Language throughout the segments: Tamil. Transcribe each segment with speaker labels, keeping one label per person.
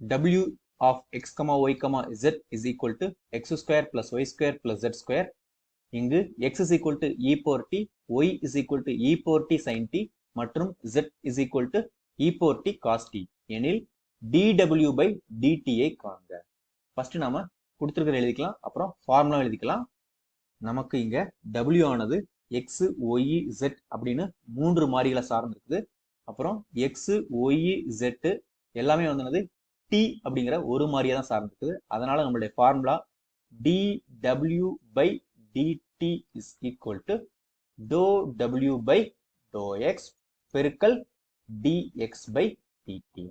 Speaker 1: w of x, y, z is equal to x square plus y square plus z square. இங்கு x is equal to e power t, y is equal to e power t sin t மற்றும் z is equal to e power t cos t எனில் dw by dt ஐ காண்க ஃபர்ஸ்ட் நாம கொடுத்திருக்கிற எழுதிக்கலாம் அப்புறம் ஃபார்முலா எழுதிக்கலாம் நமக்கு இங்க w ஆனது x, y, z அப்படின்னு மூன்று மாறிகளை சார்ந்து இருக்குது அப்புறம் x, y, z எல்லாமே வந்து டி அப்படிங்கிற ஒரு மாதிரியே தான் சார்ந்திருக்குது அதனால நம்மளுடைய formula DW by DT is equal to doe W by doe X பெருக்கல் DX by DT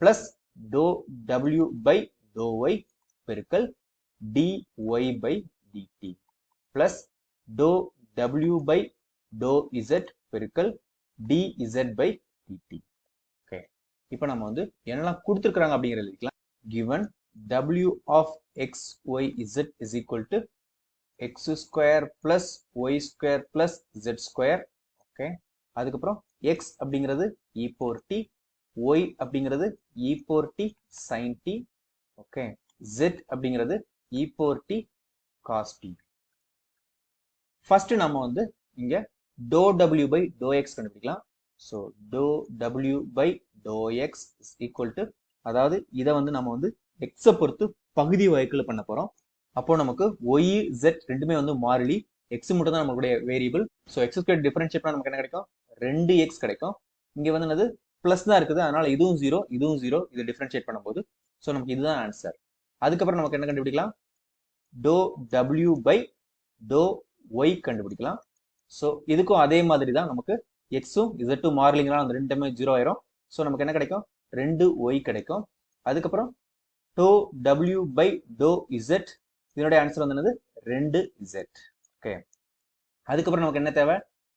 Speaker 1: plus doe W by doe Y பெருக்கல் DY by DT plus doe W by doe Z பெருக்கல் டிஇசட் பை டிடி இப்போ நம்ம வந்து என்னெல்லாம் கொடுத்துருக்குறாங்க அப்படிங்கிறது எழுதிக்கலாம். Given w of x y z is equal to x square plus y square plus z square. Okay அதுக்கப்புறம் x அப்படிங்கிறது e power t y அப்படிங்கிறது e power t sin t. Okay z அப்படிங்கிறது e power t cos t. First நம்ம வந்து இங்க dou w by dou x கண்டுபிடிக்கலாம். So dou w by dou x is equal to அதாவது இதை வந்து நம்ம வந்து எக்ஸை பொறுத்து பகுதி வகைக்குள்ள பண்ண போகிறோம் அப்போ நமக்கு ஒய் ஜெட் ரெண்டுமே வந்து மாறிலி. எக்ஸ் மட்டும் தான் நம்மளுடைய variable so x square differentiate நமக்கு என்ன கிடைக்கும்? ரெண்டு எக்ஸ் கிடைக்கும். இங்கே வந்து என்னது? ப்ளஸ் தான் இருக்குது. அதனால இதுவும் ஜீரோ இதுவும் ஜீரோ இதை டிஃபரன்ஷியேட் பண்ணும்போது. ஸோ நமக்கு இதுதான் ஆன்சர் அதுக்கப்புறம் நமக்கு என்ன கண்டுபிடிக்கலாம்? To W by to y கண்டுபிடிக்கலாம். ஸோ இதுக்கும் அதே மாதிரி தான் நமக்கு எக்ஸும் இசட்டும் மாறலிங்கனால அந்த ரெண்டுமே ஜீரோ ஆயிரும். ஸோ நமக்கு என்ன கிடைக்கும்? ரெண்டு ஒய் கிடைக்கும். அதுக்கப்புறம் to W by to z இதனுடைய ஆன்சர் வந்து ரெண்டு இசட் ஓகே அதுக்கப்புறம் நமக்கு என்ன தேவை?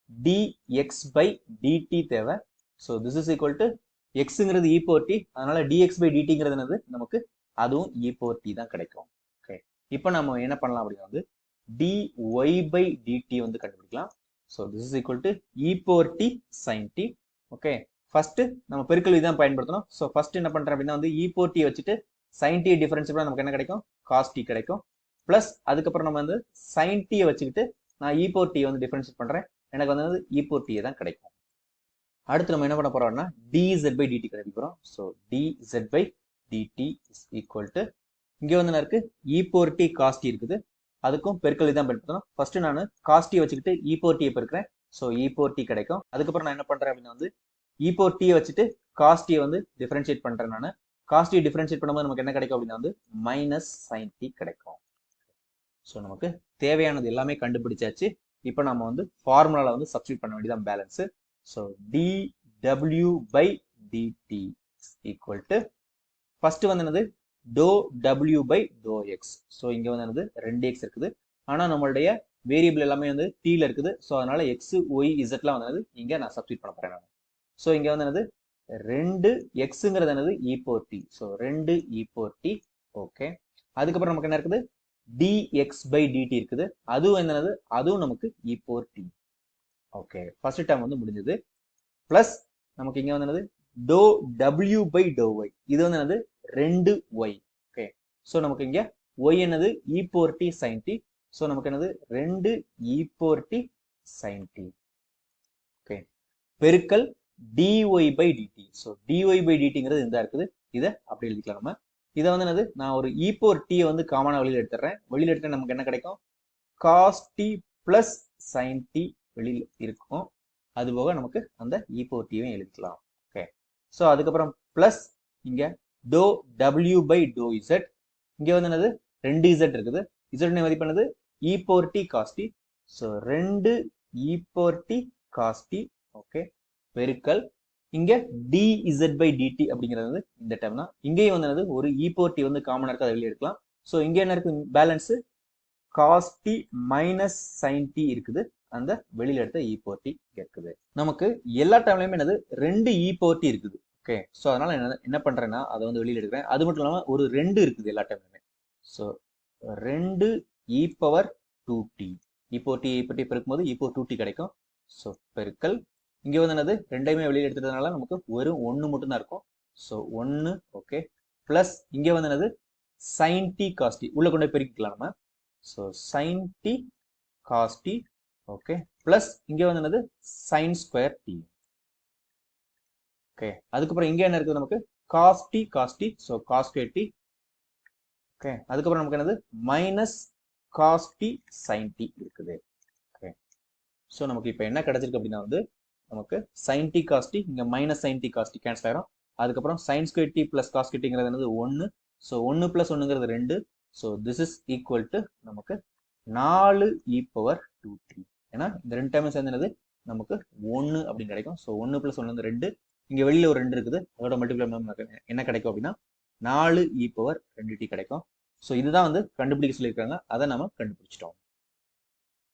Speaker 1: D x by d t தேவை. So this is equal to எக்ஸுங்கிறது e forty அதனால டிஎக்ஸ் பை டிடிங்கிறது என்னது? நமக்கு அதுவும் e இ போர் தான் கிடைக்கும். ஓகே இப்போ நம்ம என்ன பண்ணலாம் அப்படின்னா வந்து டிஒய் பை டிடி வந்து கண்டுபிடிக்கலாம். So this is equal to e power sine t okay first நம்ம பெருக்கல் தான் பயன்படுத்தணும். ஸோ ஃபஸ்ட்டு என்ன பண்ணுறேன் அப்படின்னா வந்து இ போர் டி வச்சுட்டு சைன் டி டிஃபரன்ஸ் நமக்கு என்ன கிடைக்கும்? காஸ் டி கிடைக்கும். ப்ளஸ் அதுக்கப்புறம் நம்ம வந்து சைன்டியை வச்சுக்கிட்டு நான் e இ போர் வந்து டிஃபரன்ஷியேட் பண்ணுறேன் எனக்கு வந்து இ போர் e தான் கிடைக்கும். அடுத்து நம்ம என்ன பண்ண போறோம்னா d z by d t கண்டுபிடிக்க so d z by d t is equal to இங்கே வந்து என்ன இருக்கு? இ போர் டி இருக்குது. அதுக்கும் பெருக்கல் தான் பயன்படுத்தணும். ஃபர்ஸ்ட் நான் காஸ்டியை வச்சுக்கிட்டு e இ போர் டியை பெருக்கிறேன். ஸோ இ போர் டி கிடைக்கும். அதுக்கப்புறம் நான் என்ன பண்றேன் அப்படின்னா வந்து இப்போ போர் டியை வச்சுட்டு காஸ் டியை வந்து டிஃபரன்ஷியேட் பண்றேன் நான். காஸ் டி டிஃபரன்ஷியேட் பண்ணும்போது நமக்கு என்ன கிடைக்கும் அப்படின்னா வந்து மைனஸ் சைன் டி கிடைக்கும். ஸோ நமக்கு தேவையானது எல்லாமே கண்டுபிடிச்சாச்சு. இப்போ நம்ம வந்து ஃபார்முலாவில் வந்து சப்ஸ்டியூட் பண்ண வேண்டியதான் balance so d W by d t equal to first வந்து என்னது? To W by to x so இங்கே வந்து என்னது? ரெண்டு எக்ஸ் இருக்குது. ஆனால் நம்மளுடைய வேரியபிள் எல்லாமே வந்து டீல இருக்குது. ஸோ அதனால எக்ஸ் ஒய் இசட்லாம் வந்து இங்கே நான் சப்ஸ்டியூட் பண்ண போறேன் நான். ஸோ இங்கே வந்து என்னது? ரெண்டு எக்ஸுங்கிறது என்னது? இ டி ஸோ ரெண்டு இ டி ஓகே அதுக்கப்புறம் நமக்கு என்ன இருக்குது? டிஎக்ஸ் பை டிடி இருக்குது. அதுவும் என்னது? அதுவும் நமக்கு e t okay first term வந்து முடிஞ்சது. பிளஸ் நமக்கு இங்கே வந்து என்னது? To W by to y இது வந்து என்னது? ரெண்டு ஒய் ஓகே ஸோ நமக்கு இங்கே ஒய் என்னது? E t sine t so நமக்கு என்னது? ரெண்டு e t sine t okay பெருக்கல் d y by d t so d y by டிடிங்கிறது இந்த இருக்குது. இதை அப்படி எழுதிக்கலாம் நம்ம. இதை வந்து என்னது? நான் ஒரு இப்போ போர் டீயை வந்து காமனாக வெளியில் எடுத்துறேன். வெளியில் எடுத்து நமக்கு என்ன கிடைக்கும்? Cos t plus sine t வெளியில் இருக்கும். அது போக நமக்கு அந்த e இப்போ டீயும் எழுதிக்கலாம் ஓகே ஸோ அதுக்கப்புறம் பிளஸ் இங்கே to W by to z இங்கே வந்து என்னது? ரெண்டு இசட் இருக்குது. இசட் மதிப்பு என்னது? இ போர் டி காஸ்டி ஸோ ரெண்டு இ போர் டி காஸ்டி ஓகே பெருக்கல். இங்க டிஇசட் பை டிடி அப்படிங்கிறது வந்து இந்த டைம் தான். இங்கேயும் வந்து என்னது? ஒரு e இ டி வந்து காமனாக இருக்கு? அதை வெளியே எடுக்கலாம். ஸோ இங்க என்ன இருக்கு? Balance cos t minus sine t இருக்குது. அந்த வெளியில எடுத்த e இ போர்ட்டி இருக்குது நமக்கு எல்லா டைம்லயுமே என்னது? ரெண்டு e இ போர்ட்டி இருக்குது. ஓகே ஸோ அதனால என்ன என்ன பண்றேன்னா அதை வந்து வெளியில எடுக்கிறேன். அது மட்டும் இல்லாமல் ஒரு ரெண்டு இருக்குது எல்லா டைம்லயுமே ஸோ ரெண்டு e power two t e power t பற்றி பெருக்கும்போது இப்போ டூ டி கிடைக்கும். ஸோ பெருக்கல் இங்கே வந்து என்னது? ரெண்டையுமே வெளியில் எடுத்துட்டதுனால நமக்கு வெறும் ஒன்று மட்டும் தான் இருக்கும். ஸோ ஒன்று ஓகே ப்ளஸ் இங்கே வந்து என்னது? சைன் டி காஸ்டி உள்ளே கொண்டு போய் பெருக்கிக்கலாம் நம்ம. So sine t cos t okay plus இங்கே வந்து என்னது? சைன் ஸ்கொயர் டி ஓகே அதுக்கப்புறம் இங்கே என்ன இருக்குது நமக்கு? Cos t cos t so cos square t okay அதுக்கப்புறம் நமக்கு என்னது? Minus cos t sine t இருக்குது. ஓகே ஸோ நமக்கு இப்போ என்ன கிடைச்சிருக்கு அப்படின்னா வந்து நமக்கு சைன் டி காஸ்டி இங்கே minus sine t cos t cancel ஆகிடும் அதுக்கப்புறம் sine square t plus cos என்னது? ஒன்று ஸோ ஒன்று பிளஸ் ஒன்றுங்கிறது ரெண்டு. So this is equal to நமக்கு நாலு இ பவர் டூ டி ஏன்னா இந்த ரெண்டு டைமும் சேர்ந்தது நமக்கு ஒன்று அப்படின்னு கிடைக்கும். ஸோ ஒன்று பிளஸ் ஒன்று வந்து ரெண்டு. இங்கே வெளியில் ஒரு ரெண்டு இருக்குது. அதோட மல்டிபிளம் என்ன கிடைக்கும் அப்படின்னா நாலு e இ பவர் ரெண்டு டி கிடைக்கும். ஸோ இதுதான் வந்து கண்டுபிடிக்க சொல்லியிருக்காங்க. அதை நம்ம கண்டுபிடிச்சிட்டோம்.